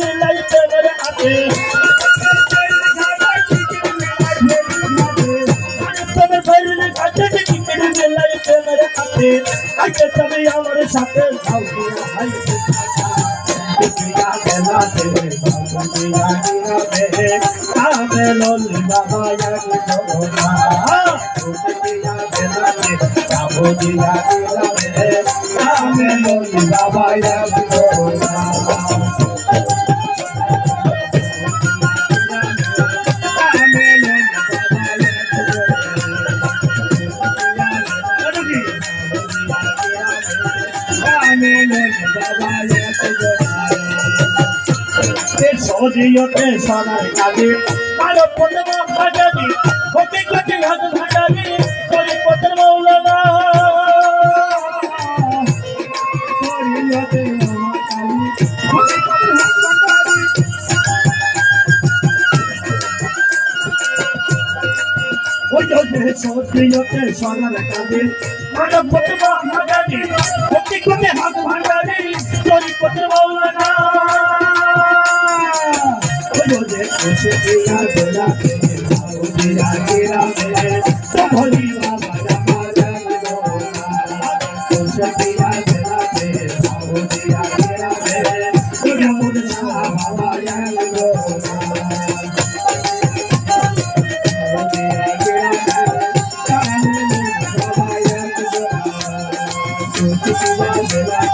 মিলাইতে রে আমি তুমি বাইরে কাছে দেখি মেরে মিলাইতে রে আমি আজকে তুমি আমার সাথে যাও হাই দিয়া দিয়া দিয়া দিয়া দিয়া সজিয়তে সদার কাজে। কালো পদ্মা ভাজাবি কোটি কোটি হাত ভাজাবি করি পদ্মা মৌলানা কোটি কোটি হাত ওদের সক্রিয়তে সরার কাজে মানব করব মাদারি প্রতি কোতে হাত ভাঙারি চুরি করতে মাওলানা ওদের সক্রিয়তে সরার কাজে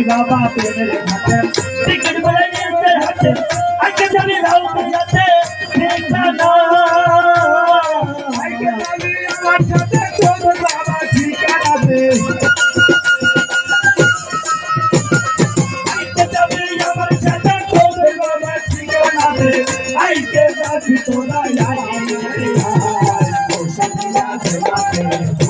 বলি বাবা প্রেমের হাতে টিকিট বলে নিজের হাতে আজকে জানি রাউ যাতে দেখা না আজকে জানি আমার সাথে তোর বাবা ঠিকানা দে আইকে রাখি তোরা আইকে রাখি তোরা আইকে রাখি তোরা